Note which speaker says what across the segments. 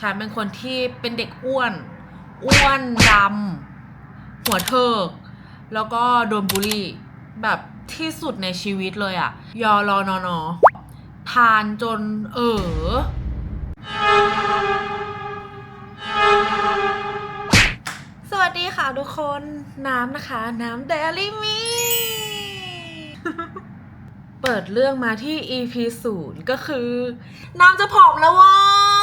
Speaker 1: ฉันเป็นคนที่เป็นเด็กอ้วน อ้วนดำหัวเถิก แล้วก็โดนบูลลี่ แบบที่สุดในชีวิตเลยอะยอรอนอนอทานจนเออสวัสดีค่ะทุกคนน้ำนะคะ น้ำเดลี่มีเปิดเรื่องมาที่ EP 0ก็คือ น้ำจะผอมแล้วว้ย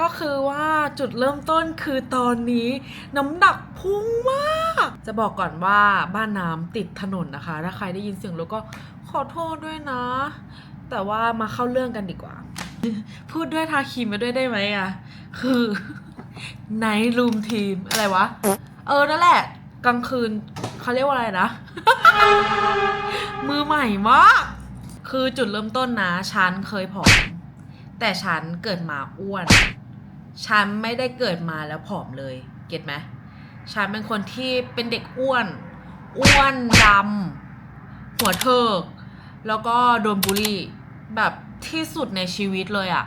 Speaker 1: ก็คือว่าจุดเริ่มต้นคือตอนนี้น้ำหนักพุ่งมาก จะบอกก่อนว่าบ้านน้ำติดถนนนะคะ ถ้าใครได้ยินเสียงรถก็ขอโทษด้วยนะ แต่ว่ามาเข้าเรื่องกันดีกว่า พูดด้วยทาครีมมาด้วยได้ไหมอะคือไนท์รูมทีมอะไรวะ เออ นั่นแหละ กลางคืนเขาเรียกว่าอะไรนะ มือใหม่มากคือจุดเริ่มต้นนะฉันเคยผอมแต่ฉันเกิดมาอ้วน ฉันไม่ได้เกิดมาแล้วผอมเลย เก็ตไหมฉันเป็นคนที่เป็นเด็กอ้วน อ้วนดำหัวเถิก แล้วก็โดนบูลลี่แบบที่สุดในชีวิตเลยอะ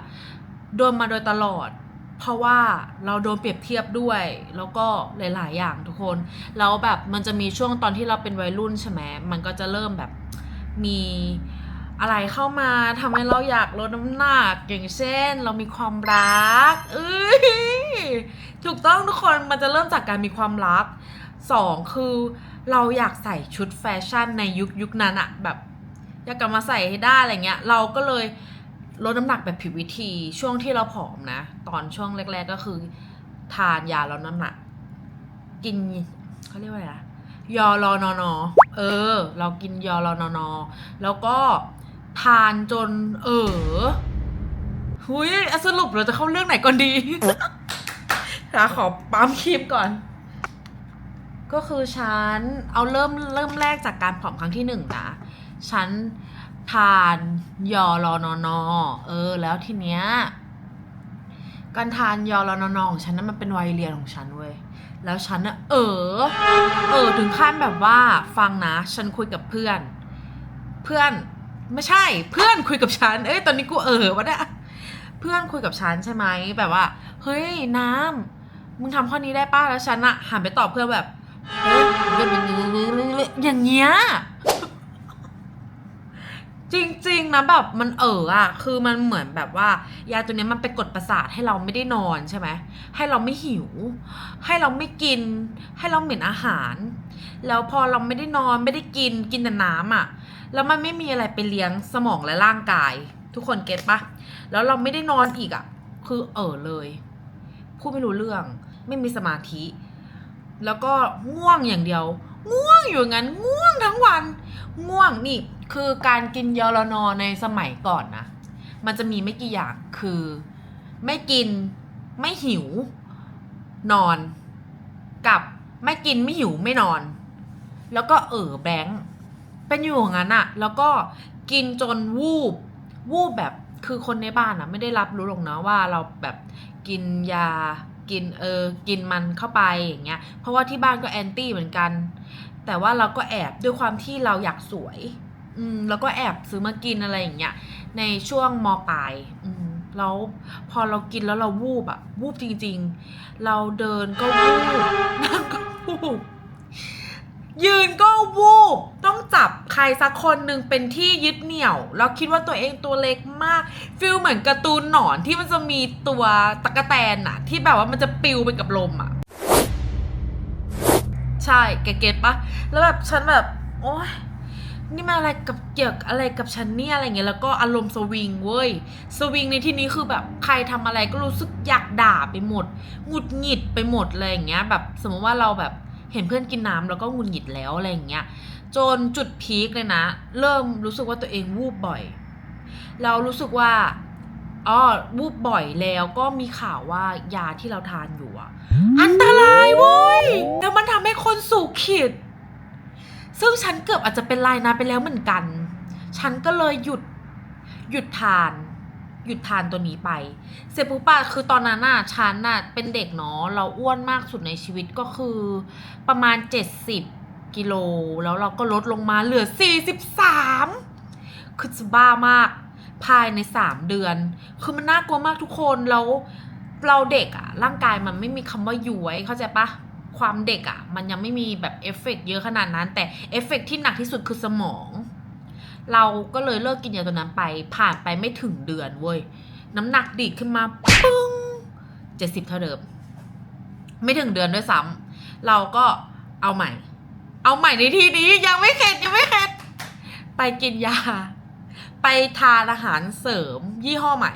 Speaker 1: โดนมาโดยตลอด เพราะว่าเราโดนเปรียบเทียบด้วย แล้วก็หลาย ๆ อย่างทุกคน แล้วแบบมันจะมีช่วงตอนที่เราเป็นวัยรุ่นใช่ไหมมันก็จะเริ่มแบบมี อะไรเข้ามาทำให้เราอยากลดน้ำหนักอย่างเช่น เรามีความรักเอ้ยถูกต้องทุกคนมันจะเริ่มจากการมีความรักสองคือเราอยากใส่ชุดแฟชั่นในยุคยุคนั้นอะแบบอยากกลับมาใส่ให้ได้อะไรเงี้ย เราก็เลยลดน้ำหนักแบบผิดวิธีช่วงที่เราผอมนะ ตอนช่วงแรก ๆก็คือ ทานยาลดน้ำหนัก กินเขาเรียกว่าอะไรนะยอรอนอนอเออ เรากินยอรอนอนอแล้วก็ ทานจนเออหุยสรุปเราจะเข้าเรื่องไหนก่อนดีนะขอปั๊มคลิปก่อน ก็คือฉันเอาเริ่มเริ่มแรกจากการผอมครั้งที่หนึ่งนะ ฉันทานยอรอนอนอเออ แล้วทีเนี้ยการทานยอรอนอนอของฉันนั้นมันเป็นวัยเรียนของฉันเว้ยแล้วฉันน่ะเออ เออ ถึงขั้นแบบว่าฟังนะ ฉันคุยกับเพื่อน เพื่อน ไม่ใช่เพื่อนคุยกับฉัน เอ้ยตอนนี้กูเออวะเนี่ยเพื่อนคุยกับฉันใช่ไหมแบบว่า เฮ้ยน้ำมึงทำข้อนี้ได้ป้ะแล้วฉันอะหันไปตอบเพื่อนแบบเฮ้ยอย่างเงี้ยจริงๆนะแบบมันเอออะคือมันเหมือนแบบว่ายาตัวนี้มันไปกดประสาทให้เราไม่ได้นอนใช่ไหมให้เราไม่หิว ให้เราไม่กิน ให้เราเหม็นอาหาร แล้วพอเราไม่ได้นอนไม่ได้กินกินแต่น้ำอะ่ะ แล้วมันไม่มีอะไรไปเลี้ยงสมองและร่างกาย ทุกคนเก็ตปะแล้วเราไม่ได้นอนอีกอะคือเออเลยพูดไม่รู้เรื่อง ไม่มีสมาธิ แล้วก็ง่วงอย่างเดียว ง่วงอยู่งั้น ง่วงทั้งวัน ง่วงนี่คือการกินยอรนอในสมัยก่อนนะ มันจะมีไม่กี่อย่างคือ ไม่กินไม่หิว นอน กับไม่กินไม่หิวไม่นอน แล้วก็เออแบงค์ เป็นอยู่อย่างนั้นอะแล้วก็กินจนวูบ วูบแบบคือคนในบ้านอะไม่ได้รับรู้หรอกนะว่าเราแบบกินยากินเออกินมันเข้าไปอย่างเงี้ย เพราะว่าที่บ้านก็แอนตี้เหมือนกัน แต่ว่าเราก็แอบด้วยความที่เราอยากสวย อืมแล้วก็แอบซื้อมากินอะไรอย่างเงี้ยในช่วงมปลาย อืมแล้วพอเรากินแล้วเราวูบอะวูบจริง ๆ เราเดินก็วูบนั่งก็วูบ ยืนก็วูบต้องจับใครสักคนหนึ่งเป็นที่ยึดเหนี่ยว แล้วคิดว่าตัวเองตัวเล็กมากฟิลเหมือนการ์ตูนหนอนที่มันจะมีตัวตะกะแตนอะที่แบบว่ามันจะปิวไปกับลมอะใช่แกเก็ตปะแล้วแบบฉันแบบ โอ๊ยนี่มันอะไรกับเกี่ยวกับอะไรกับฉันเนี่ยอะไรเงี้ยแล้วก็อารมณ์สวิงเว้ยสวิงในที่นี้คือแบบใครทำอะไรก็รู้สึกอยากด่าไปหมดหงุดหงิดไปหมดเลยอย่างเงี้ย แบบสมมติว่าเราแบบ เห็นเพื่อนกินน้ำแล้วก็หงุดหงิดแล้วอะไรอย่างเงี้ยจนจุดพีคเลยนะ เริ่มรู้สึกว่าตัวเองวูบบ่อย เรารู้สึกว่าอ๋อวูบบ่อยแล้วก็มีข่าวว่ายาที่เราทานอยู่อะอันตรายเว้ยแล้วมันทำให้คนสู่ขีด ซึ่งฉันเกือบอาจจะเป็นลายนาไปแล้วเหมือนกัน ฉันก็เลยหยุดหยุดทาน หยุดทานตัวนี้ไป เสร็จปุ๊บป่ะคือตอนนั้นน่ะฉันน่ะเป็นเด็กเนาะเราอ้วนมากสุดในชีวิตก็คือ ประมาณ 70 กิโล แล้วเราก็ลดลงมาเหลือ 43 คือจะบ้ามาก ภายใน 3 เดือน คือมันน่ากลัวมากทุกคนแล้วเราเด็กอะร่างกายมันไม่มีคำว่าย้วยเข้าใจปะความเด็กอะมันยังไม่มีแบบเอฟเฟกต์เยอะขนาดนั้น แต่เอฟเฟกต์ที่หนักที่สุดคือสมอง เราก็เลยเลิกกินยาตัวนั้นไป ผ่านไปไม่ถึงเดือนเว้ย น้ำหนักดีดขึ้นมาปึ้งเจ็ดสิบเท่าเดิม ไม่ถึงเดือนด้วยซ้ำเราก็เอาใหม่ เอาใหม่ในที่นี้ยังไม่เข็ดยังไม่เข็ดไปกินยา ไปทานอาหารเสริมยี่ห้อใหม่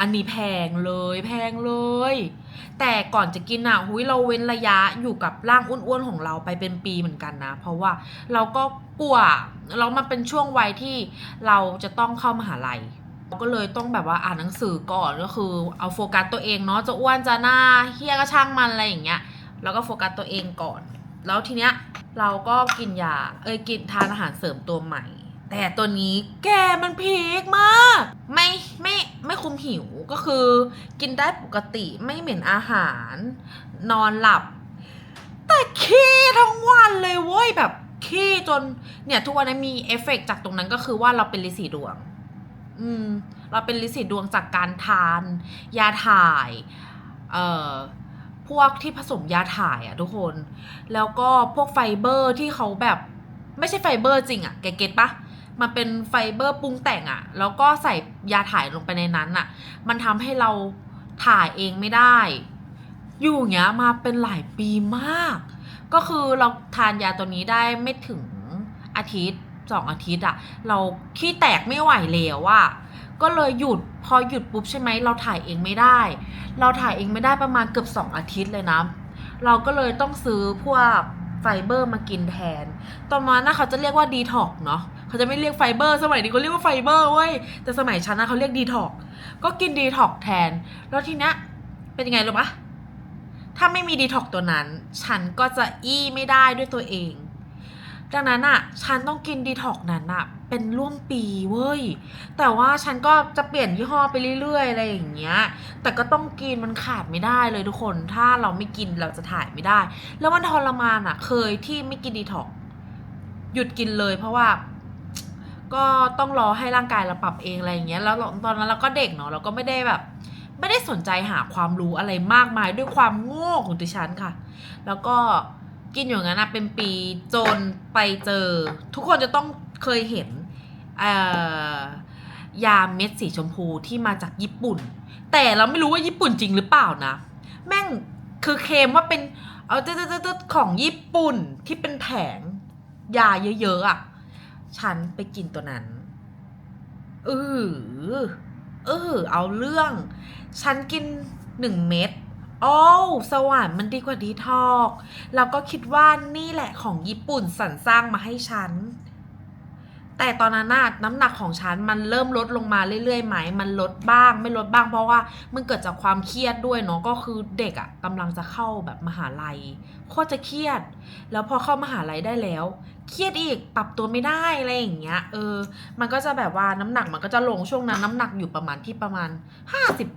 Speaker 1: อันนี้แพงเลยแพงเลย แต่ก่อนจะกินอะหุยเราเว้นระยะอยู่กับร่างอ้วนๆของเราไปเป็นปีเหมือนกันนะ เพราะว่าเราก็กลัวเรามันเป็นช่วงวัยที่เราจะต้องเข้ามหาลัยก็เลยต้องแบบว่าอ่านหนังสือก่อนก็คือเอาโฟกัสตัวเองเนาะจะอ้วนจะหน้าเฮี้ยก็ช่างมันอะไรอย่างเงี้ยแล้วก็โฟกัสตัวเองก่อน แล้วทีเนี้ยเราก็กินยาเอ้ยกินทานอาหารเสริมตัวใหม่ แต่ตัวนี้แกมันพีคมาก ไม่ไม่ไม่คุมหิวก็คือ กินได้ปกติไม่เหม็นอาหาร นอนหลับ แต่ขี้ทั้งวันเลยเว้ยแบบขี้จนเนี่ยทุกวันนี้มีเอฟเฟกต์จากตรงนั้นก็คือว่าเราเป็นลิสีดวง อืม เราเป็นลิสีดวงจากการทาน ยาถ่าย เอ่อพวกที่ผสมยาถ่ายอะทุกคน แล้วก็พวกไฟเบอร์ที่เขาแบบ ไม่ใช่ไฟเบอร์จริงอะแกเก็ตปะ มันเป็นไฟเบอร์ปรุงแต่งอะแล้วก็ใส่ยาถ่ายลงไปในนั้นอะมันทำให้เราถ่ายเองไม่ได้ อยู่อย่างเงี้ยมาเป็นหลายปีมาก ก็คือเราทานยาตัวนี้ได้ไม่ถึงอาทิตย์สองอาทิตย์อะเราขี้แตกไม่ไหวแล้วอะก็เลยหยุดพอหยุดปุ๊บใช่ไหมเราถ่ายเองไม่ได้ เราถ่ายเองไม่ได้ประมาณเกือบสองอาทิตย์เลยนะ เราก็เลยต้องซื้อพวกไฟเบอร์มากินแทนตอนนั้นนะเขาจะเรียกว่าดีท็อกเนาะ เขาจะไม่เรียกไฟเบอร์ สมัยนี้เขาเรียกว่าไฟเบอร์เว้ยแต่สมัยฉันนะเขาเรียกดีท็อกก็กินดีท็อกแทน แล้วทีเนี้ยเป็นยังไงรู้ปะถ้าไม่มีดีท็อกตัวนั้น ฉันก็จะอี้ไม่ได้ด้วยตัวเอง ดังนั้นอะฉันต้องกินดีท็อกนั้นอะเป็นร่วมปีเว้ย แต่ว่าฉันก็จะเปลี่ยนยี่ห้อไปเรื่อยๆอะไรอย่างเงี้ย แต่ก็ต้องกินมันขาดไม่ได้เลยทุกคน ถ้าเราไม่กินเราจะถ่ายไม่ได้ แล้วมันทรมานอะ เคยที่ไม่กินดีท็อกหยุดกินเลยเพราะว่า ก็ต้องรอให้ร่างกายเราปรับเองอะไรอย่างเงี้ยแล้วตอนนั้นเราก็เด็กเนาะเราก็ไม่ได้แบบ ไม่ได้สนใจหาความรู้อะไรมากมายด้วยความโง่ของดิฉันค่ะ แล้วก็กินอยู่างนั้นนะเป็นปีจนไปเจอ ทุกคนจะต้องเคยเห็นยาเม็ดสีชมพูที่มาจากญี่ปุ่น แต่เราไม่รู้ว่าญี่ปุ่นจริงหรือเปล่านะ แม่งคือเคมว่าเป็นเอาเจ๊ๆของญี่ปุ่นที่เป็นแผงยาเยอะๆอะ ฉันไปกินตัวนั้น เออเออ เอาเรื่อง ฉันกินหนึ่งเม็ดโอ้วสวรรค์มันดีกว่าดีทอก แล้วก็คิดว่านี่แหละของญี่ปุ่นสรรสร้างมาให้ฉัน แต่ตอนนั้นน่ะน้ำหนักของฉันมันเริ่มลดลงมาเรื่อยๆไหม มันลดบ้าง ไม่ลดบ้างเพราะว่ามันเกิดจากความเครียดด้วยเนาะก็คือเด็กอะ่ะกำลังจะเข้าแบบมหาลัยโคตรจะเครียด แล้วพอเข้ามหาลัยได้แล้ว เครียดอีกปรับตัวไม่ได้อะไรอย่างเงี้ยเออ มันก็จะแบบว่าน้ำหนักมันก็จะลงช่วงนั้นน้ำหนักอยู่ประมาณที่ประมาณห้าสิบ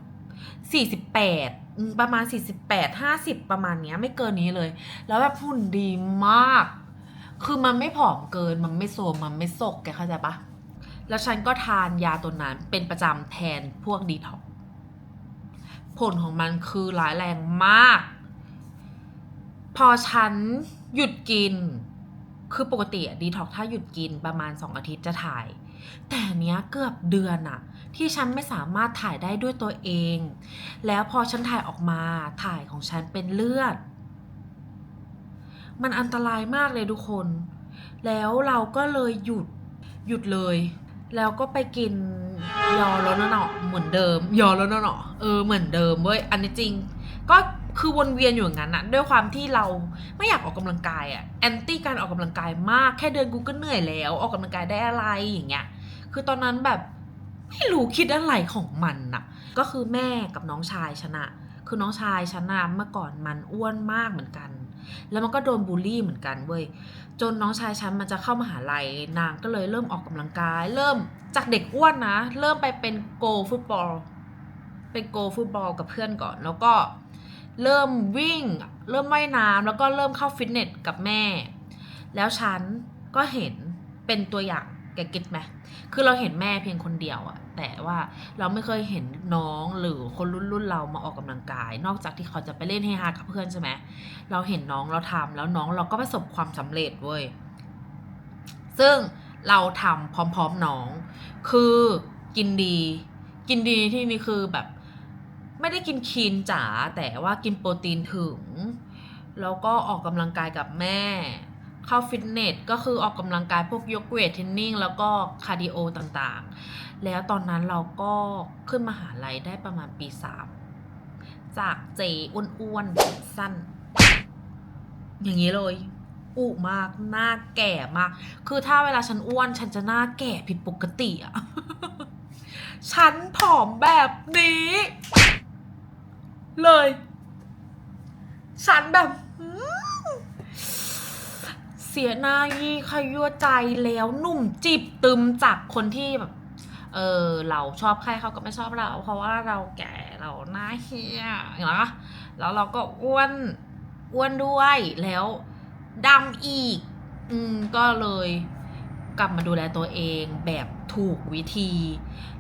Speaker 1: สี่สิบแปดประมาณสี่สิบแปดห้าสิบประมาณเนี้ยไม่เกินนี้เลย แล้วแบบหุ่นดีมาก คือมันไม่ผอมเกิน มันไม่โซมมันไม่สกแกเข้าใจปะแล้วฉันก็ทานยาตัวนั้นเป็นประจำแทนพวกดีท็อกผลของมันคือร้ายแรงมาก พอฉันหยุดกิน คือปกติดีท็อกถ้าหยุดกินประมาณ 2 อาทิตย์จะถ่าย แต่นเนี้ยเกือบเดือนอะที่ฉันไม่สามารถถ่ายได้ด้วยตัวเอง แล้วพอฉันถ่ายออกมาถ่ายของฉันเป็นเลือด มันอันตรายมากเลยทุกคน แล้วเราก็เลยหยุดหยุดเลย แล้วก็ไปกินยอแล้วเนาะเหมือนเดิม ยอแล้วเนาะเออเหมือนเดิมเว้ยอันนี้จริง ก็คือวนเวียนอยู่อย่างนั้นนะด้วยความที่เราไม่อยากออกกำลังกายอะแอนตี้การออกกำลังกายมากแค่เดินกูก็เหนื่อยแล้ว ออกกำลังกายได้อะไรอย่างเงี้ยคือตอนนั้นแบบไม่รู้คิดอะไรของมันน่ะ ก็คือแม่กับน้องชายชนะ คือน้องชายฉันนะเมื่อก่อนมันอ้วนมากเหมือนกัน แล้วมันก็โดนบูลลี่เหมือนกันเว้ยจนน้องชายฉันมันจะเข้ามหาลัยนางก็เลยเริ่มออกกำลังกาย เริ่มจากเด็กอ้วนนะ เริ่มไปเป็นโกฟุตบอลเป็นโกฟุตบอลกับเพื่อนก่อน แล้วก็เริ่มวิ่ง เริ่มว่ายน้ำแล้วก็เริ่มเข้าฟิตเนสกับแม่ แล้วฉันก็เห็นเป็นตัวอย่าง แกเก็ตไหมคือเราเห็นแม่เพียงคนเดียวอะแต่ว่าเราไม่เคยเห็นน้องหรือคนรุ่นรุ่นเรามาออกกำลังกาย นอกจากที่เขาจะไปเล่นเฮฮากับเพื่อนใช่ไหมเราเห็นน้องเราทำแล้วน้องเราก็ประสบความสำเร็จเว้ย ซึ่งเราทำพร้อมๆน้อง คือกินดี กินดีที่นี่คือแบบ ไม่ได้กินคีนจ๋าแต่ว่ากินโปรตีนถึง แล้วก็ออกกำลังกายกับแม่ เข้าฟิตเนสก็คือออกกำลังกายพวกยกเวทเทรนนิ่งแล้วก็คาร์ดิโอต่างๆ แล้วตอนนั้นเราก็ขึ้นมหาลัยได้ประมาณปีสามจากเจอ้วนๆสั้น อย่างนี้เลยอุมากหน้าแก่มาก คือถ้าเวลาฉันอ้วนฉันจะหน้าแก่ผิดปกติอะฉันผอมแบบนี้ เลย ฉันแบบ เสียหน้ายี่ขยั่วใจแล้วหนุ่มจิบตึมจากคนที่แบบเออเราชอบใครเขาก็ไม่ชอบเรา เพราะว่าเราแก่เราหน้าเฮียอย่างนี้แล้วเราก็อ้วนอ้วนด้วยแล้วดำอีก อืมก็เลยกลับมาดูแลตัวเองแบบถูกวิธี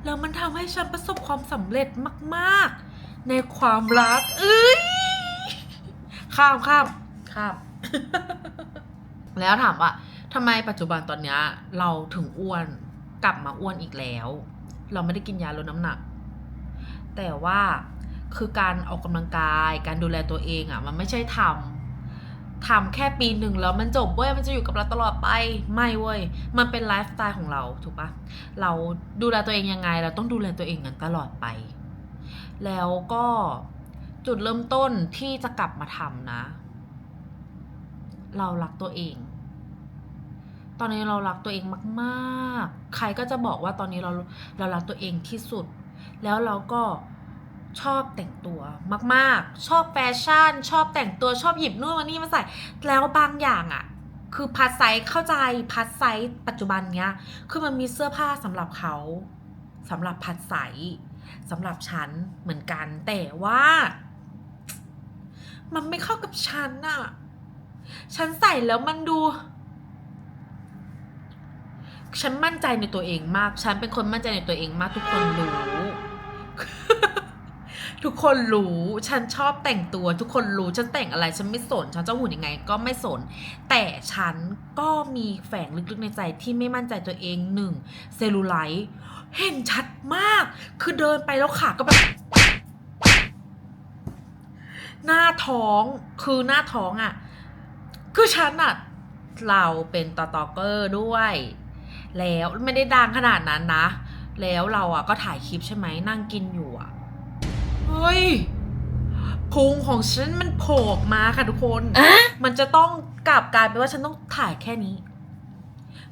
Speaker 1: แล้วมันทำให้ฉันประสบความสำเร็จมาก ๆ ในความรัก เอ้ย ข้ามข้ามข้าม แล้วถามว่าทำไมปัจจุบันตอนเนี้ยเราถึงอ้วนกลับมาอ้วนอีกแล้ว เราไม่ได้กินยาลดน้ำหนัก แต่ว่าคือการออกกำลังกาย การดูแลตัวเองอะ่ะมันไม่ใช่ทำทำแค่ปีหนึ่งแล้วมันจบเว้ยมันจะอยู่กับเราตลอดไปไม่เว้ยมันเป็นไลฟ์สไตล์ของเราถูกปะเราดูแลตัวเองยังไง เราต้องดูแลตัวเองกันตลอดไป แล้วก็จุดเริ่มต้นที่จะกลับมาทำนะ เรารักตัวเอง ตอนนี้เรารักตัวเองมากๆ ใครก็จะบอกว่าตอนนี้เราเรารักตัวเองที่สุด แล้วเราก็ชอบแต่งตัวมากๆ ชอบแฟชั่น ชอบแต่งตัวชอบหยิบนู่นมานี่มาใส่ แล้วบางอย่างอะ่ะ คือพัดไซส์เข้าใจพัดไซส์ปัจจุบันเนี้ย คือมันมีเสื้อผ้าสำหรับเขาสำหรับพัดไซส์สำหรับฉันเหมือนกัน แต่ว่า มันไม่เข้ากับฉันอะ ฉันใส่แล้วมันดู ฉันมั่นใจในตัวเองมาก ฉันเป็นคนมั่นใจในตัวเองมาก ทุกคนรู้ ทุกคนรู้ ฉันชอบแต่งตัว ทุกคนรู้ ฉันแต่งอะไร ฉันไม่สน ฉันจะหุ่นยังไง ก็ไม่สน แต่ฉันก็มีแฝงลึกๆในใจที่ไม่มั่นใจตัวเองหนึ่งเซลลูไลท์เห็นชัดมาก คือเดินไปแล้วขาก็แบบหน้าท้องคือหน้าท้องอะ่ะ คือฉันอะเราเป็นตอตอเกอร์ด้วย แล้วไม่ได้ดังขนาดนั้นนะ แล้วเราอะก็ถ่ายคลิปใช่ไหมนั่งกินอยู่อะเฮ้ยพุงของฉันมันโผล่ออกมาค่ะทุกคน มันจะต้องกลับกลายเป็นว่าฉันต้องถ่ายแค่นี้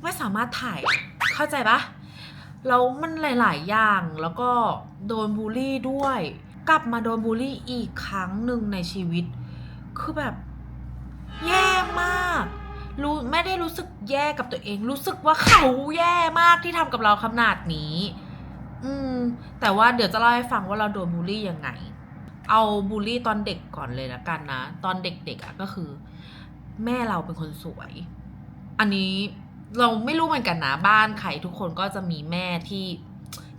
Speaker 1: ไม่สามารถถ่ายเข้าใจปะแล้วมันหลาย ๆ อย่างแล้วก็โดนบูลลี่ด้วย กลับมาโดนบูลลี่อีกครั้งหนึ่งในชีวิต คือแบบ แย่มาก รู้ไม่ได้รู้สึกแย่กับตัวเอง รู้สึกว่าเขาแย่มากที่ทำกับเราขนาดนี้ อืม แต่ว่าเดี๋ยวจะเล่าให้ฟังว่าเราโดนบูลลี่ยังไง เอาบูลลี่ตอนเด็กก่อนเลยละกันนะ ตอนเด็กๆอะก็คือ แม่เราเป็นคนสวย อันนี้เราไม่รู้เหมือนกันนะบ้านใครทุกคนก็จะมีแม่ที่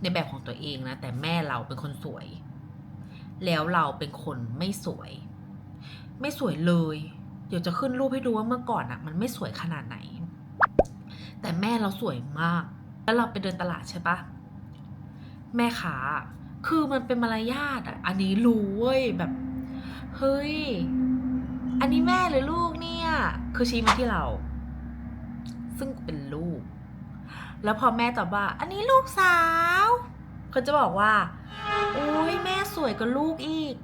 Speaker 1: ในแบบของตัวเองนะ แต่แม่เราเป็นคนสวย แล้วเราเป็นคนไม่สวย ไม่สวยเลย เดี๋ยวจะขึ้นรูปให้ดูว่าเมื่อก่อนอะมันไม่สวยขนาดไหน แต่แม่เราสวยมาก แล้วเราไปเดินตลาดใช่ปะแม่ค้าคือมันเป็นมารยาทอะอันนี้รู้เว้ยแบบ เฮ้ย อันนี้แม่หรือลูกเนี่ย คือชี้มาที่เรา ซึ่งเป็นลูก แล้วพอแม่ตอบว่า อันนี้ลูกสาว เขาจะบอกว่าโอ้ยแม่สวยกว่าลูกอีก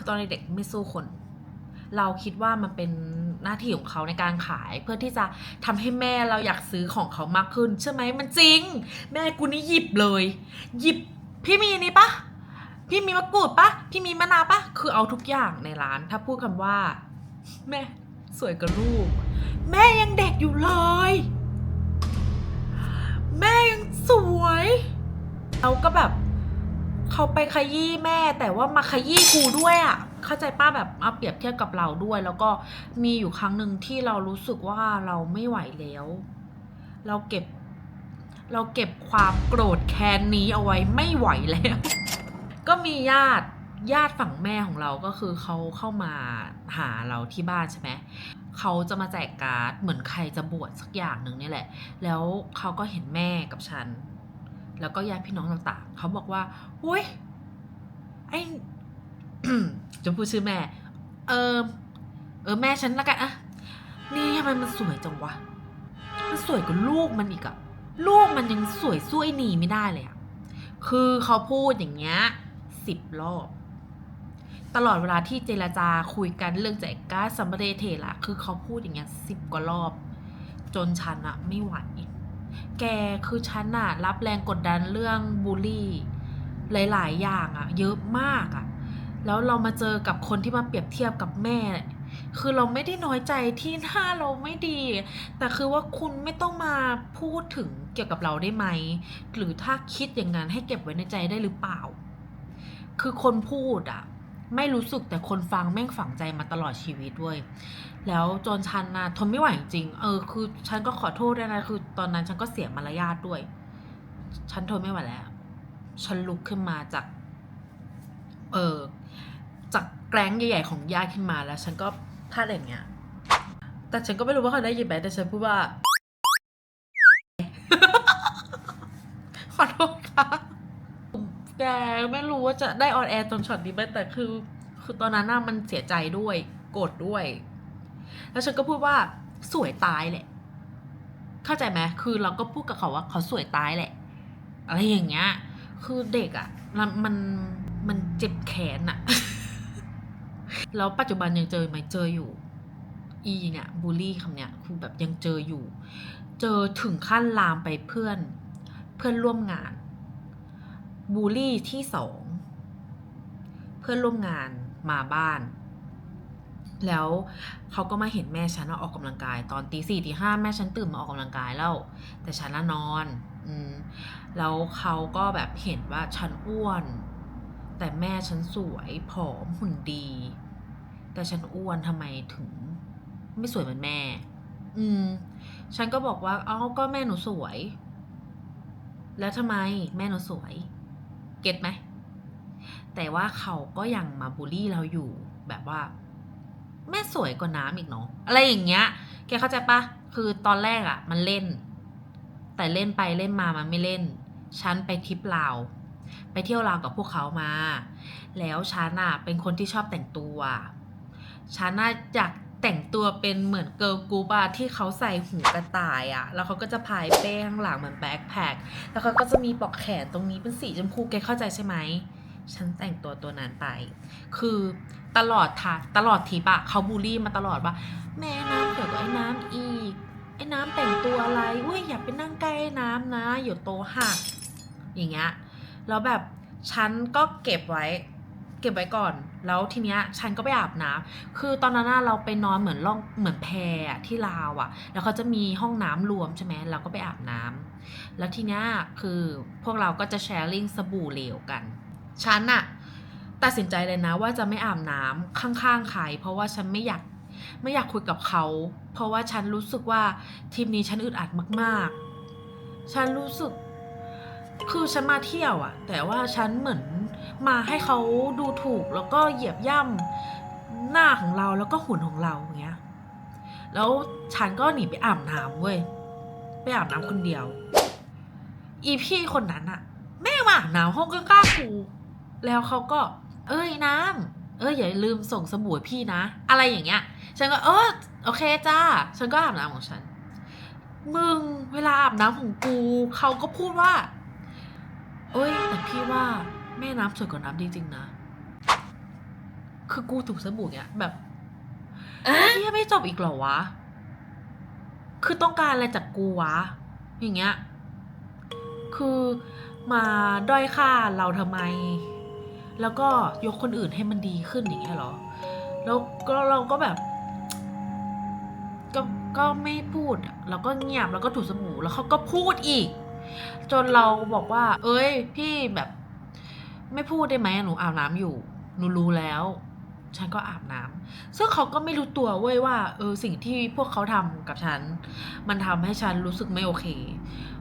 Speaker 1: คือตอนเด็กไม่สู้คน เราคิดว่ามันเป็นหน้าที่ของเขาในการขายเพื่อที่จะทำให้แม่เราอยากซื้อของเขามากขึ้นใช่ไหมมันจริง แม่กูนี่หยิบเลย หยิบพี่มีนนี้ปะพี่มีมะกรูดปะพี่มีมะนาวปะคือเอาทุกอย่างในร้าน ถ้าพูดคำว่า แม่สวยกับลูก แม่ยังเด็กอยู่เลย แม่ยังสวยเราก็แบบ เขาไปขยี้แม่แต่ว่ามาขยี้กูด้วยอะ่ะเข้าใจป้าแบบเอาเปรียบเทียบกับเราด้วย แล้วก็มีอยู่ครั้งหนึ่งที่เรารู้สึกว่าเราไม่ไหวแล้ว เราเก็บ เราเก็บความโกรธแค้นนี้เอาไว้ไม่ไหวแล้ว ก็มีญาติญาติฝั่งแม่ของเราก็คือเขาเข้ามาหาเราที่บ้านใช่ไหมเขาจะมาแจกการ์ดเหมือนใครจะบวชสักอย่างหนึ่งนี่แหละ แล้วเขาก็เห็นแม่กับฉัน แล้วก็ญาติพี่น้องต่างๆ เขาบอกว่าเฮ้ยไอ้จะพูดชื่อแม่ เออเออแม่ฉันละกันอะนี่ทำไมมันสวยจังวะ มันสวยกว่าลูกมันอีกอะลูกมันยังสวยสู้ไอ้หนีไม่ได้เลยอะคือเขาพูดอย่างเงี้ยสิบรอบ ตลอดเวลาที่เจรจาคุยกันเรื่องแจกการสัมเดเทละคือเขาพูดอย่างเงี้ยสิบกว่ารอบ จนฉันอะไม่ไหว แกคือฉันอะรับแรงกดดันเรื่องบูลลี่ หลาย ๆ อย่างอะเยอะมากอะแล้วเรามาเจอกับคนที่มาเปรียบเทียบกับแม่ คือเราไม่ได้น้อยใจที่หน้าเราไม่ดี แต่คือว่าคุณไม่ต้องมาพูดถึงเกี่ยวกับเราได้ไหม หรือถ้าคิดอย่างนั้นให้เก็บไว้ในใจได้หรือเปล่า คือคนพูดอะ ไม่รู้สึกแต่คนฟังแม่งฝังใจมาตลอดชีวิตด้วยแล้วจนฉันนะทนไม่ไหวจริงเออคือฉันก็ขอโทษด้วยนะคือ ตอนนั้นฉันก็เสียมารยาทด้วย ฉันทนไม่ไหวแล้ว ฉันลุกขึ้นมาจาก เออจากแกรงใหญ่ๆของญาติขึ้นมาแล้ว ฉันก็ท่าอย่างเงี้ย แต่ฉันก็ไม่รู้ว่าเขาได้ยินไหมแต่ฉันพูดว่า ขอโทษค่ะ แกไม่รู้ว่าจะได้ออนแอร์ตอนช็อตนี้ไหมแต่คือ คือตอนนั้นน่ะมันเสียใจด้วย โกรธด้วย แล้วฉันก็พูดว่าสวยตายแหละ เข้าใจไหมคือเราก็พูดกับเขาว่าเขาสวยตายแหละ อะไรอย่างเงี้ย คือเด็กอะ่ะมันมันมันเจ็บแขนอะแล้วปัจจุบันยังเจอไหมเจออยู่ อีเนี่ยบูลลี่คำเนี้ยคือแบบยังเจออยู่ เจอถึงขั้นลามไปเพื่อน เพื่อนร่วมงาน บูลลี่ที่สองเพื่อนร่วมงานมาบ้าน แล้วเขาก็มาเห็นแม่ฉันอออกกำลังกาย ตอนตีสี่ตีห้าแม่ฉันตื่นมาออกกำลังกายแล้ว แต่ฉันน่ะนอน อืมแล้วเขาก็แบบเห็นว่าฉันอ้วน แต่แม่ฉันสวยผอมหุ่นดี แต่ฉันอ้วนทำไมถึง ไม่สวยเหมือนแม่ อืม ฉันก็บอกว่าเอ้าก็แม่หนูสวย แล้วทำไมแม่หนูสวย เก็ตไหมแต่ว่าเขาก็ยังมาบูลลี่เราอยู่แบบว่า แม่สวยกว่าน้ำอีกเนาะอะไรอย่างเงี้ย แกเข้าใจปะคือตอนแรกอะมันเล่น แต่เล่นไปเล่นมามันไม่เล่น ฉันไปทริปลาวไปเที่ยวลาวกับพวกเขามา แล้วฉันอะเป็นคนที่ชอบแต่งตัวฉันน่ะอยาก แต่งตัวเป็นเหมือนเกิร์ลกรุ๊ปอะที่เขาใส่หูกระต่ายอะแล้วเขาก็จะพายเป้ข้างหลังเหมือนแบ็คแพคแล้วเขาก็จะมีปลอกแขนตรงนี้เป็นสีชมพูแกเข้าใจใช่ไหมฉันแต่งตัวตัวนั้นไป คือตลอดทาตลอดทีปะเขาบูลลี่มาตลอดว่า แม่น้ำเกี่ยวกับไอ้น้ำอีก ไอ้น้ำแต่งตัวอะไรเว้ยอย่าไปนั่งใกล้น้ำนะเดี๋ยวโตหักอย่างเงี้ยแล้วแบบฉันก็เก็บไว้ เก็บไว้ก่อน แล้วทีเนี้ยฉันก็ไปอาบน้ำคือตอนนั้นเราไปนอนเหมือนล่องเหมือนแพที่ลาวอะแล้วเขาจะมีห้องน้ำรวมใช่ไหมเราก็ไปอาบน้ำแล้วทีเนี้ยคือพวกเราก็จะแชร์ลิงสบู่เหลวกัน ฉันอะตัดสินใจเลยนะว่าจะไม่อาบน้ำข้างๆใครเพราะว่าฉันไม่อยากไม่อยากคุยกับเขา เพราะว่าฉันรู้สึกว่าทีมนี้ฉันอึดอัดมากๆ ฉันรู้สึก คือฉันมาเที่ยวอะแต่ว่าฉันเหมือน มาให้เขาดูถูกแล้วก็เหยียบย่ำหน้าของเราแล้วก็หุ่นของเราอย่างเงี้ย แล้วฉันก็หนีไปอาบน้ำเว้ย ไปอาบน้ำคนเดียว อีพี่คนนั้นอะแม่งมาอาบน้ำห้องข้างๆกูแล้วเขาก็ เอ้ยน้ำเอ้ยอย่าลืมส่งสบู่พี่นะ อะไรอย่างเงี้ย ฉันก็เออโอเคจ้า ฉันก็อาบน้ำของฉัน มึงเวลาอาบน้ำของกู เขาก็พูดว่า เอ้ยแต่พี่ว่า แม่น้ำสวยกว่าน้ำจริงๆนะ คือกูถูกสบู่เนี้ยแบบพี่ยังไม่จบอีกเหรอวะ คือต้องการอะไรจากกูวะ อย่างเงี้ย คือมาด้อยค่าเราทำไม แล้วก็ยกคนอื่นให้มันดีขึ้นอย่างเงี้ยเหรอ แล้วก็เราก็แบบ ก็ก็ไม่พูดอะแล้วก็เงียบแล้วก็ถูสบู่แล้วเขาก็พูดอีก จนเราบอกว่า เอ้ย พี่แบบ ไม่พูดได้ไหมหนูอาบน้ำอยู่ หนูรู้แล้ว ฉันก็อาบน้ำซึ่งเขาก็ไม่รู้ตัวเว้ยว่า เออสิ่งที่พวกเขาทำกับฉัน มันทำให้ฉันรู้สึกไม่โอเค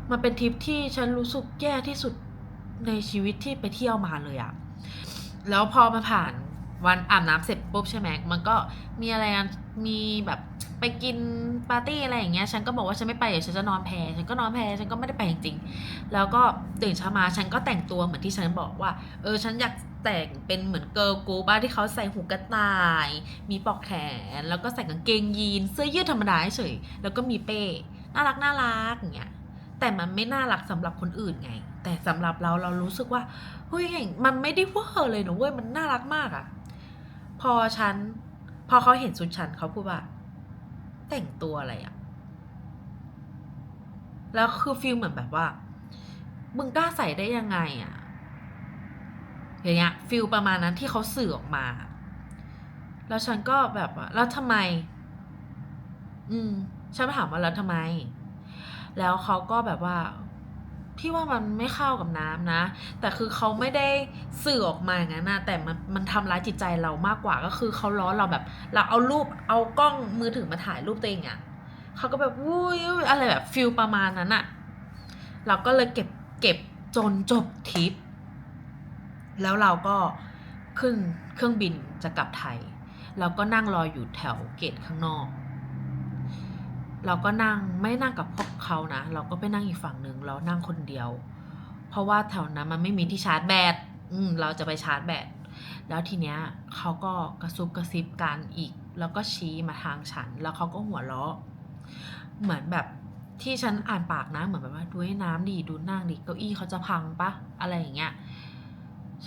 Speaker 1: มันเป็นทริปที่ฉันรู้สึกแย่ที่สุดในชีวิตที่ไปเที่ยวมาเลยอะแล้วพอมาผ่านวันอาบน้ำเสร็จปุ๊บใช่ไหมมันก็มีอะไรกันมีแบบ ไปกินปาร์ตี้อะไรอย่างเงี้ย ฉันก็บอกว่าฉันไม่ไปเดี๋ยวฉันจะนอนแพรฉันก็นอนแพรฉันก็ไม่ได้ไปจริงๆ แล้วก็ตื่นเช้ามาฉันก็แต่งตัวเหมือนที่ฉันบอกว่า เออ ฉันอยากแต่งเป็นเหมือนเกิร์ลกรุ๊ปบ้าที่เขาใส่หูกระต่าย มีปลอกแขน แล้วก็ใส่กางเกงยีน เสื้อยืดธรรมดาเฉย แล้วก็มีเป้ น่ารักน่ารักอย่างเงี้ย แต่มันไม่น่ารักสำหรับคนอื่นไง แต่สำหรับเราเรารู้สึกว่า เฮ้ย มันไม่ได้เวอร์เลยนะเว้ย มันน่ารักมากอะพอฉัน พอเขาเห็นชุดฉันเขาพูดว่า แต่งตัวอะไรอะแล้วคือฟิลเหมือนแบบว่า มึงกล้าใส่ได้ยังไงอะอย่างเงี้ยฟิลประมาณนั้นที่เขาสื่อออกมา แล้วฉันก็แบบว่าแล้วทำไม อืมฉันถามว่าแล้วทำไม แล้วเขาก็แบบว่า พี่ว่ามันไม่เข้ากับน้ำนะ แต่คือเขาไม่ได้สื่อออกมาอย่างนั้นนะแต่มันมันทำร้ายจิตใจเรามากกว่าก็คือเขาล้อเราแบบ เราเอารูปเอากล้องมือถือมาถ่ายรูปตัวเองอะ่ะเขาก็แบบวุ้ยอะไรแบบฟิลประมาณนั้นอะ่ะเราก็เลยเก็บเก็บจนจบทริป แล้วเราก็ขึ้นเครื่องบินจะกลับไทยเราก็นั่งรออยู่แถวเกตข้างนอก เราก็นั่งไม่นั่งกับพวกเขานะ เราก็ไปนั่งอีกฝั่งหนึ่งเรานั่งคนเดียว เพราะว่าแถวนั้นมันไม่มีที่ชาร์จแบตอืมเราจะไปชาร์จแบตแล้วทีเนี้ยเขาก็กระซุบกระซิบกันอีก แล้วก็ชี้มาทางฉัน แล้วเขาก็หัวเราะเหมือนแบบที่ฉันอ่านปากนะเหมือนแบบว่าดูให้น้ำดีดูนั่งดิเก้าอี้เขาจะพังปะอะไรอย่างเงี้ย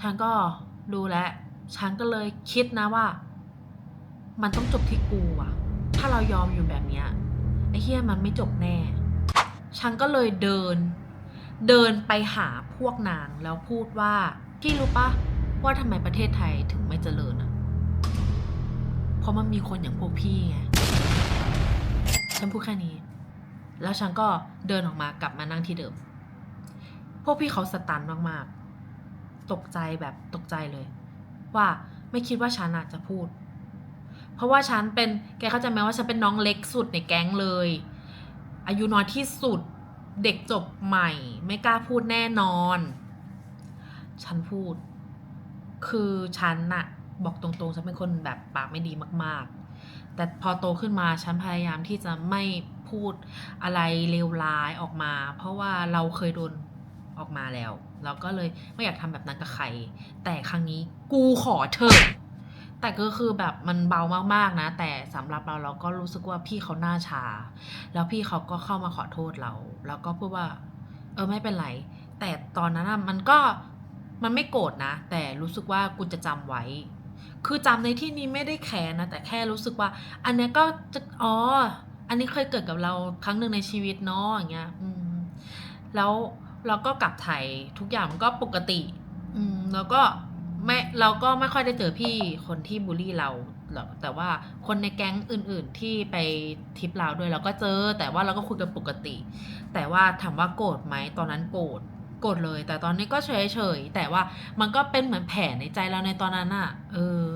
Speaker 1: ฉันก็ดูแลฉันก็เลยคิดนะว่า มันต้องจบที่กูอะถ้าเรายอมอยู่แบบเนี้ย ไอ้เฮียมันไม่จบแน่ ฉันก็เลยเดิน เดินไปหาพวกนางแล้วพูดว่า พี่รู้ปะว่าทำไมประเทศไทยถึงไม่เจริญอะเพราะมันมีคนอย่างพวกพี่ไง ฉันพูดแค่นี้ แล้วฉันก็เดินออกมากลับมานั่งที่เดิม พวกพี่เขาสตันมากๆ ตกใจแบบตกใจเลย ว่าไม่คิดว่าฉันอาจจะพูด เพราะว่าฉันเป็นแกเข้าใจไหมว่าฉันเป็นน้องเล็กสุดในแก๊งเลย อายุน้อยที่สุดเด็กจบใหม่ ไม่กล้าพูดแน่นอน ฉันพูด คือฉันน่ะ บอกตรงๆ ฉันเป็นคนแบบปากไม่ดีมาก ๆ แต่พอโตขึ้นมาฉันพยายามที่จะไม่พูดอะไรเลวร้ายออกมา เพราะว่าเราเคยโดนออกมาแล้ว เราก็เลยไม่อยากทำแบบนั้นกับใคร แต่ครั้งนี้กูขอเถอ แต่ก็คือแบบมันเบามากๆนะ แต่สำหรับเราเราก็รู้สึกว่าพี่เขาหน้าชา แล้วพี่เขาก็เข้ามาขอโทษเรา แล้วก็พูดว่า เออไม่เป็นไร แต่ตอนนั้นอะมันก็มันไม่โกรธนะ แต่รู้สึกว่ากูจะจำไว้ คือจำในที่นี้ไม่ได้แค้นนะ แต่แค่รู้สึกว่า อันนี้ก็จะอ๋อ อันนี้เคยเกิดกับเราครั้งหนึ่งในชีวิตเนาะอย่างเงี้ยอืมแล้วเราก็กลับไทยทุกอย่างมันก็ปกติ อืมแล้วก็ ไม่เราก็ไม่ค่อยได้เจอพี่คนที่บูลลี่เราหรอกแต่ว่าคนในแก๊งอื่น ๆที่ไปทริปเราด้วยเราก็เจอ แต่ว่าเราก็คุยกันปกติ แต่ว่าถามว่าโกรธไหมตอนนั้นโกรธโกรธเลย แต่ตอนนี้ก็เฉยๆแต่ว่ามันก็เป็นเหมือนแผลในใจเราในตอนนั้นอะเออ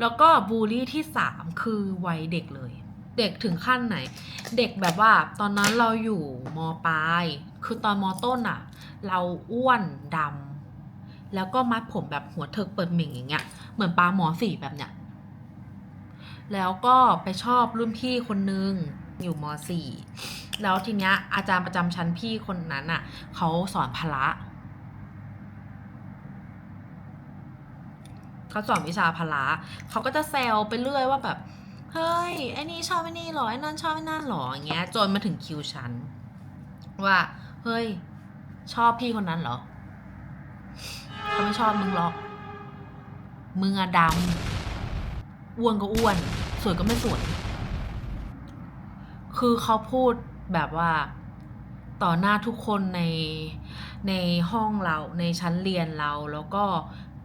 Speaker 1: แล้วก็บูลลี่ที่สามคือวัยเด็กเลย เด็กถึงขั้นไหน เด็กแบบว่า ตอนนั้นเราอยู่มปลาย คือตอนมต้นอะเราอ้วนดำ แล้วก็มัดผมแบบหัวเถิกเปิดหม่งอย่างเงี้ย เหมือนปลาหมอสี่แบบเนี้ย แล้วก็ไปชอบรุ่นพี่คนนึงอยู่มสี่แล้วทีเนี้ยอาจารย์ประจำชั้นพี่คนนั้นอะเขาสอนพละเขาสอนวิชาพละเขาก็จะแซวไปเรื่อยว่าแบบ เฮ้ยไอ้นี่ชอบไอ้นี่หรอไอ้นั่นชอบไอ้นั่นหรออย่างเงี้ย จนมาถึงคิวฉันว่า เฮ้ย ชอบพี่คนนั้นเหรอ เขาไม่ชอบมึงหรอก มึงอะดำอ้วนก็อ้วน สวยก็ไม่สวย คือเขาพูดแบบว่า ต่อหน้าทุกคนในในห้องเราในชั้นเรียนเราแล้วก็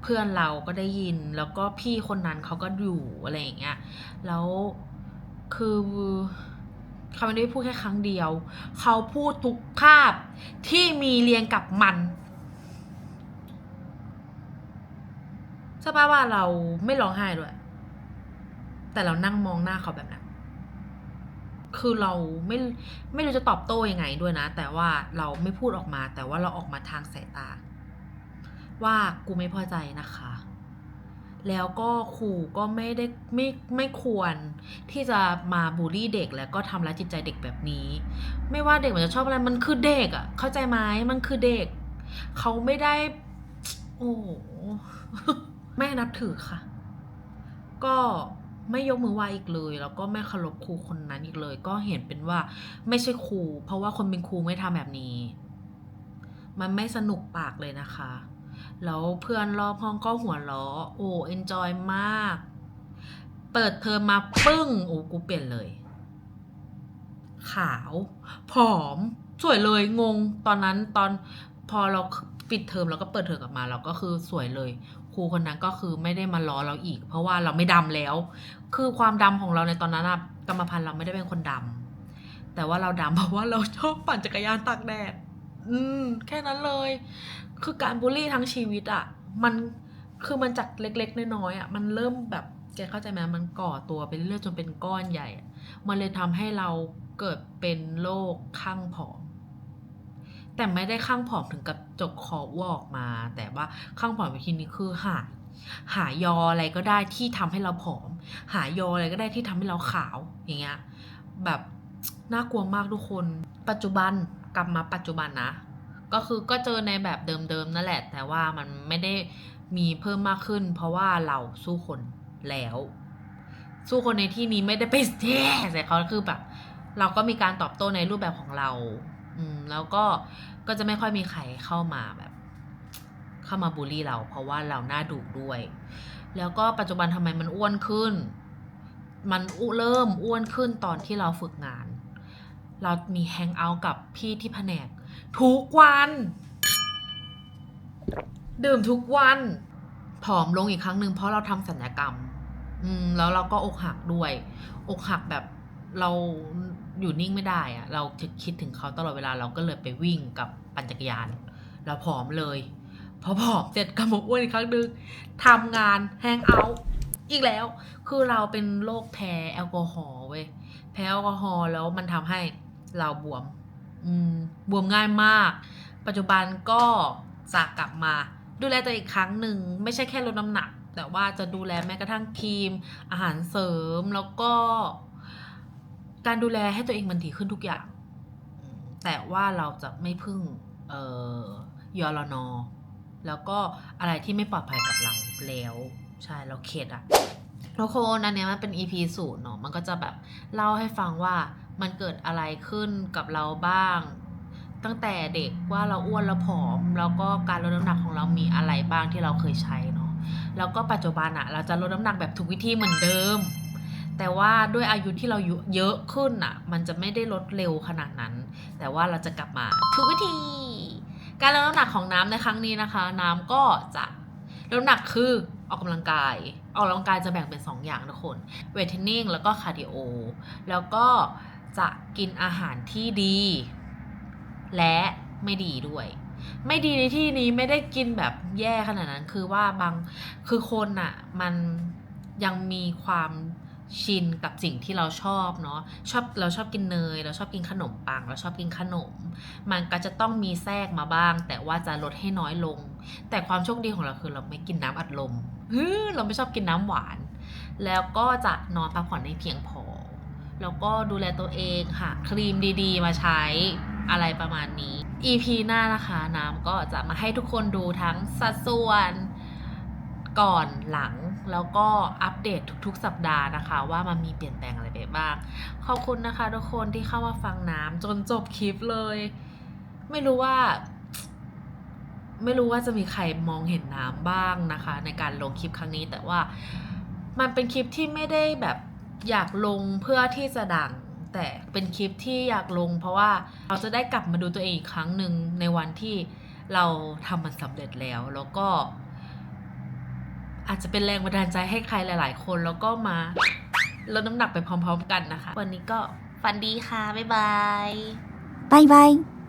Speaker 1: เพื่อนเราก็ได้ยิน แล้วก็พี่คนนั้นเขาก็อยู่อะไรอย่างเงี้ย แล้วคือเขาไม่ได้พูดแค่ครั้งเดียว เขาพูดทุกภาพที่มีเรียงกับมัน ใช่ปะว่าเราไม่ร้องไห้ด้วย แต่เรานั่งมองหน้าเขาแบบนั้น คือเราไม่ไม่รู้จะตอบโต้ยังไงด้วยนะ แต่ว่าเราไม่พูดออกมา แต่ว่าเราออกมาทางสายตา ว่ากูไม่พอใจนะคะ แล้วก็ครูก็ไม่ได้ไม่ไม่ควรที่จะมาบูลลี่เด็กแล้วก็ทำร้ายจิตใจเด็กแบบนี้ ไม่ว่าเด็กมันจะชอบอะไรมันคือเด็กอะ่ะ เข้าใจไหมมันคือเด็ก เขาไม่ได้ โอ้ ไม่นับถือค่ะ ก็ไม่ยกมือไหว้อีกเลย แล้วก็ไม่เคารพครูคนนั้นอีกเลย ก็เห็นเป็นว่าไม่ใช่ครู เพราะว่าคนเป็นครูไม่ทำแบบนี้ มันไม่สนุกปากเลยนะคะ แล้วเพื่อนรอบห้องก็หัวเราะโอ้เอนจอยมาก เปิดเทอมมาปึ้งโอ้กูเปลี่ยนเลย ขาวผอม สวยเลยงง ตอนนั้นตอนพอเราปิดเทอมแล้วก็เปิดเทอมกลับมาเราก็คือสวยเลย ครูคนนั้นก็คือไม่ได้มาล้อเราอีก เพราะว่าเราไม่ดำแล้ว คือความดำของเราในตอนนั้นอะกรรมพันธุ์เราไม่ได้เป็นคนดำแต่ว่าเราดำเพราะว่าเราชอบปั่นจักรยานตากแดดอืม แค่นั้นเลย คือการบูลลี่ทั้งชีวิตอะมันคือมันจากเล็กๆน้อยๆอะมันเริ่มแบบแกเข้าใจไหมมันก่อตัวไปเรื่อยจนเป็นก้อนใหญ่ มันเลยทำให้เราเกิดเป็นโรคข้างผอม แต่ไม่ได้ข้างผอมถึงกับจกคอวอกมา แต่ว่าข้างผอมในที่นี้คือหาหายออะไรก็ได้ที่ทำให้เราผอม หายออะไรก็ได้ที่ทำให้เราขาวอย่างเงี้ยแบบน่ากลัวมากทุกคน ปัจจุบันกลับมาปัจจุบันนะ ก็คือก็เจอในแบบเดิมๆนั่นแหละ แต่ว่ามันไม่ได้มีเพิ่มมากขึ้น เพราะว่าเราสู้คนแล้ว สู้คนในที่นี้ไม่ได้ไปแย่ใส่เขาคือแบบ เราก็มีการตอบโต้ในรูปแบบของเรา อืมแล้วก็ก็จะไม่ค่อยมีใครเข้ามาแบบ เข้ามาบูลลี่เรา เพราะว่าเราหน้าดุด้วย แล้วก็ปัจจุบันทำไมมันอ้วนขึ้น มันอ้เริ่มอ้วนขึ้นตอนที่เราฝึกงาน เรามีแฮงเอาท์กับพี่ที่แผนก ทุกวัน ดื่มทุกวัน ผอมลงอีกครั้งหนึ่งเพราะเราทำสัญญกรรม อืม แล้วเราก็อกหักด้วย อกหักแบบเรา อยู่นิ่งไม่ได้อะเราจะคิดถึงเขาตลอดเวลาเราก็เลยไปวิ่งกับปั่นจักรยาน เราผอมเลย พอผอมเสร็จก็มาอ้วนอีกครั้งหนึ่งทำงานแฮงเอาท์อีกแล้ว คือเราเป็นโรคแพ้แอลกอฮอล์เว้ยแพ้แอลกอฮอล์แล้วมันทำให้เราบวม อืมบวมง่ายมาก ปัจจุบันก็จะกลับมาดูแลตัวอีกครั้งหนึ่งไม่ใช่แค่ลดน้ำหนัก แต่ว่าจะดูแลแม้กระทั่งครีม อาหารเสริมแล้วก็ การดูแลให้ตัวเองมันดีขึ้นทุกอย่างอืมแต่ว่าเราจะไม่พึ่งเอ่อยอรนอ แล้วก็อะไรที่ไม่ปลอดภัยกับเราแล้วใช่เราเข็ดอะทุกคนอันเนี้ยมันเป็น EP ศูนย์เนาะมันก็จะแบบเล่าให้ฟังว่ามันเกิดอะไรขึ้นกับเราบ้าง ตั้งแต่เด็กว่าเราอ้วนเราผอม แล้วก็การลดน้ำหนักของเรามีอะไรบ้างที่เราเคยใช้เนาะแล้วก็ปัจจุบันอะเราจะลดน้ำหนักแบบทุกวิธีเหมือนเดิม แต่ว่าด้วยอายุที่เราเยอะขึ้นอะมันจะไม่ได้ลดเร็วขนาดนั้น แต่ว่าเราจะกลับมาทุกวิธี การลดน้ำหนักของน้ำในครั้งนี้นะคะ น้ำก็จะลดน้ำหนักคือออกกำลังกาย ออกกำลังกายจะแบ่งเป็น 2 อย่างทุกคน เวทเทรนนิ่งแล้วก็คาร์ดิโอ แล้วก็จะกินอาหารที่ดี และไม่ดีด้วย ไม่ดีในที่นี้ไม่ได้กินแบบแย่ขนาดนั้น คือว่าบาง คือคนอะมันยังมีความ ชินกับสิ่งที่เราชอบเนาะชอบเราชอบกินเนย เราชอบกินขนมปัง เราชอบกินขนม มันก็จะต้องมีแทรกมาบ้าง แต่ว่าจะลดให้น้อยลง แต่ความโชคดีของเราคือเราไม่กินน้ำอัดลมฮึเราไม่ชอบกินน้ำหวาน แล้วก็จะนอนพักผ่อนให้เพียงพอ แล้วก็ดูแลตัวเองหาครีมดี ๆ มาใช้อะไรประมาณนี้ EP หน้านะคะ น้ำก็จะมาให้ทุกคนดูทั้งสัดส่วนก่อนหลัง แล้วก็อัปเดตทุกๆ สัปดาห์นะคะ ว่ามันมีเปลี่ยนแปลงอะไรไปบ้าง ขอบคุณนะคะทุกคนที่เข้ามาฟังน้ำจนจบคลิปเลย ไม่รู้ว่า ไม่รู้ว่าจะมีใครมองเห็นน้ำบ้างนะคะ ในการลงคลิปครั้งนี้แต่ว่ามันเป็นคลิปที่ไม่ได้แบบอยากลงเพื่อที่จะดังแต่เป็นคลิปที่อยากลง เพราะว่าเราจะได้กลับมาดูตัวเองอีกครั้งหนึ่งในวันที่เราทำมันสำเร็จแล้วแล้วก็ อาจจะเป็นแรงบันดาลใจให้ใครหลาย ๆ คนแล้วก็มาลดน้ำหนักไปพร้อม ๆ กันนะคะ วันนี้ก็ฝันดีค่ะ บ๊ายบาย
Speaker 2: บายบาย